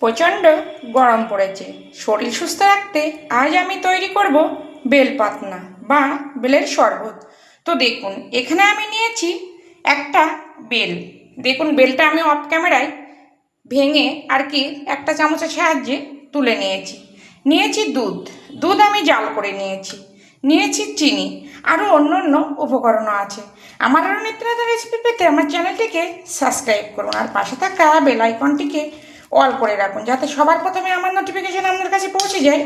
প্রচণ্ড গরম পড়েছে। শরীর সুস্থ রাখতে আজ আমি তৈরি করব বেল পাতনা বা বেলের শরবত। তো দেখুন, এখানে আমি নিয়েছি একটা বেল। দেখুন, বেলটা আমি অফ ক্যামেরায় ভেঙে আর কি একটা চামচের সাহায্যে তুলে নিয়েছি। নিয়েছি দুধ। দুধ আমি জাল করে নিয়েছি। নিয়েছি চিনি। আরও অন্য অন্য উপকরণও আছে। আমার আরও নিত্য রেসিপি পেতে আমার চ্যানেলটিকে সাবস্ক্রাইব করুন আর পাশে থাকা বেল আইকনটিকে অল করে রাখুন, যাতে সবার প্রথমে আমার নোটিফিকেশন আপনার কাছে পৌঁছে যায়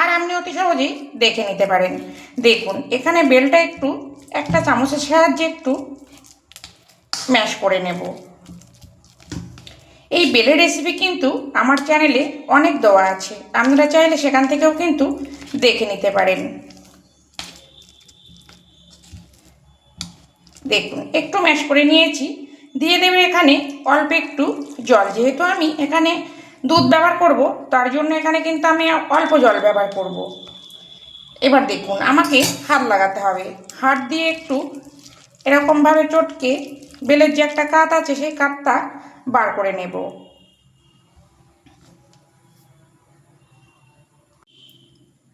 আর আপনি অতি সহজেই দেখে নিতে পারেন। দেখুন, এখানে বেলটা একটু, একটা চামচের সাহায্যে একটু ম্যাশ করে নেব। এই বেলের রেসিপি কিন্তু আমার চ্যানেলে অনেক দেওয়া আছে। আপনারা চাইলে সেখান থেকেও কিন্তু দেখে নিতে পারেন। দেখুন, একটু ম্যাশ করে নিয়েছি। দিয়ে দেবে এখানে অল্প একটু জল। যেহেতু আমি এখানে দুধ ব্যবহার করব, তার জন্য এখানে কিন্তু আমি অল্প জল ব্যবহার করব। এবার দেখুন, আমাকে হাত লাগাতে হবে। হাত দিয়ে একটু এরকমভাবে চটকে বেলের যে একটা কাত আছে, সেই কাতটা বার করে নেব।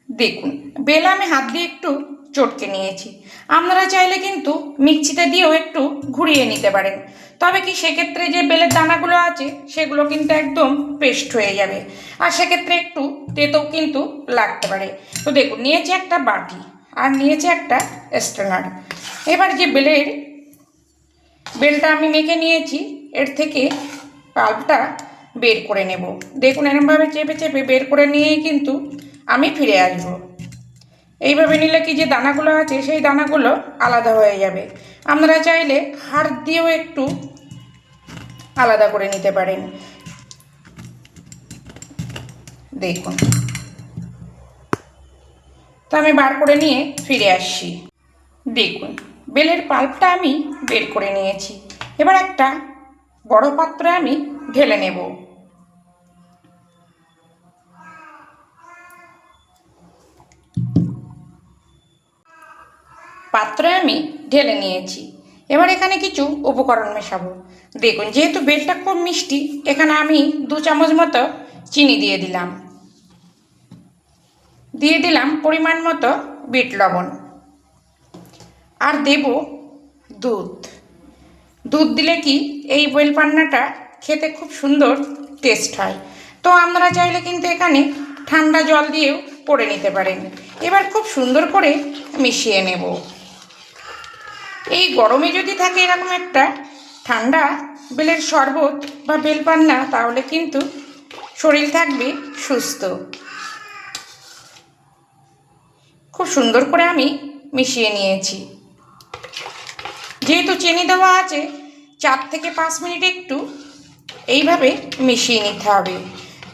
দেখুন, বেল আমি হাত দিয়ে একটু চটকে নিয়েছি। আপনারা চাইলে কিন্তু মিক্সিতে দিয়েও একটু ঘুরিয়ে নিতে পারেন। তবে কি সেক্ষেত্রে যে বেলের দানাগুলো আছে, সেগুলো কিন্তু একদম পেস্ট হয়ে যাবে। আর সেক্ষেত্রে একটু তেতেও কিন্তু লাগতে পারে। তো দেখুন, নিয়েছি একটা বাটি আর নিয়েছি একটা স্ট্রেনার এবার যে বেলের, বেলটা আমি মেখে নিয়েছি, এর থেকে পাল্পটা বের করে নেব। দেখুন, এরমভাবে চেপে চেপে বের করে নিয়েই কিন্তু আমি ফিরে আসব। এইভাবে নিলে কি যে দানাগুলো আছে, সেই দানাগুলো আলাদা হয়ে যাবে। আপনারা চাইলে হাড় দিয়েও একটু আলাদা করে নিতে পারেন। দেখুন। তো আমি বার করে নিয়ে ফিরে আসছি। দেখুন, বেলের পাল্পটা আমি বের করে নিয়েছি। এবার একটা বড় পাত্রে আমি ঢেলে নেব। পাত্রে আমি ঢেলে নিয়েছি। এবার এখানে কিছু উপকরণ মেশাবো। দেখুন, যেহেতু বেলটা খুব মিষ্টি, এখানে আমি দু চামচ মতো চিনি দিয়ে দিলাম। দিয়ে দিলাম পরিমাণ মতো বিট লবণ। আর দেব দুধ। দুধ দিলে কি এই বয়েল পান্নাটা খেতে খুব সুন্দর টেস্ট হয়। তো আপনারা চাইলে কিন্তু এখানে ঠান্ডা জল দিয়েও করে নিতে পারেন। এবার খুব সুন্দর করে মিশিয়ে নেব। এই গরমে যদি থাকে এরকম একটা ঠান্ডা বেলের শরবত বা বেলপান্না, তাহলে কিন্তু শরীর থাকবে সুস্থ। খুব সুন্দর করে আমি মিশিয়ে নিয়েছি। যেহেতু চিনি দেওয়া আছে, চার থেকে পাঁচ মিনিট একটু এইভাবে মিশিয়ে নিতে হবে।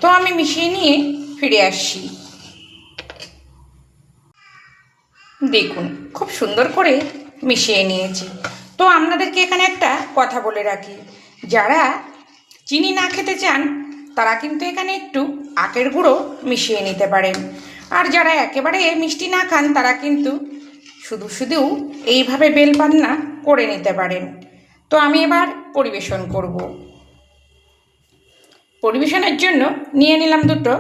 তো আমি মিশিয়ে নিয়ে ফিরে আসছি। দেখুন, খুব সুন্দর করে মিশিয়ে নিয়েছি। তো আপনাদেরকে এখানে একটা কথা বলে রাখি। যারা চিনি না খেতে চান, তারা কিন্তু এখানে একটু আখের গুঁড়ো মিশিয়ে নিতে পারেন। আর যারা একেবারে মিষ্টি না খান, তারা কিন্তু শুধু শুধু এইভাবে বেলপান্না করে নিতে পারেন। তো আমি এবার পরিবেশন করব। পরিবেশনের জন্য নিয়ে নিলাম দুটো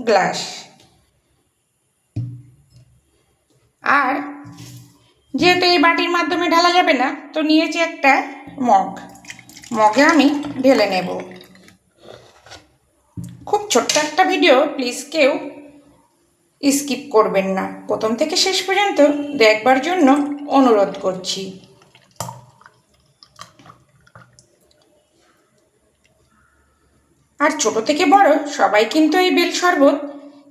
গ্লাস। আর যেহেতু এই বাটির মাধ্যমে ঢালা যাবে না, তো নিয়েছি একটা মগ। মগে আমি ঢেলে নেব। খুব ছোট্ট একটা ভিডিও প্লিজ কেউ স্কিপ করবেন না। প্রথম থেকে শেষ পর্যন্ত দেখবার জন্য অনুরোধ করছি। আর ছোট থেকে বড় সবাই কিন্তু এই বেল শরবত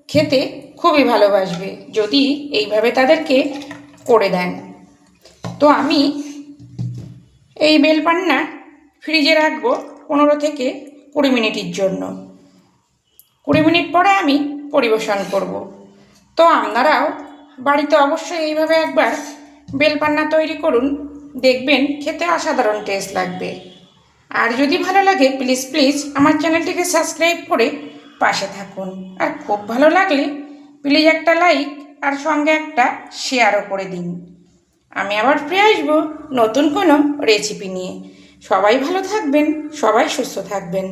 খেতে খুবই ভালোবাসবে, যদি এইভাবে তাদেরকে করে দেন। তো আমি এই বেলপান্না ফ্রিজে রাখব পনেরো থেকে কুড়ি মিনিটের জন্য। কুড়ি মিনিট পরে আমি পরিবেশন করব। তো আপনারাও বাড়িতে অবশ্যই এইভাবে একবার বেলপান্না তৈরি করুন, দেখবেন খেতে অসাধারণ টেস্ট লাগবে। আর যদি ভালো লাগে প্লিজ প্লিজ আমার চ্যানেলটিকে সাবস্ক্রাইব করে পাশে থাকুন। আর খুব ভালো লাগলে প্লিজ একটা লাইক আর সঙ্গে একটা শেয়ারও করে দিন। আমি আবার ফিরে আসব নতুন কোনো রেসিপি নিয়ে। সবাই ভালো থাকবেন সবাই সুস্থ থাকবেন।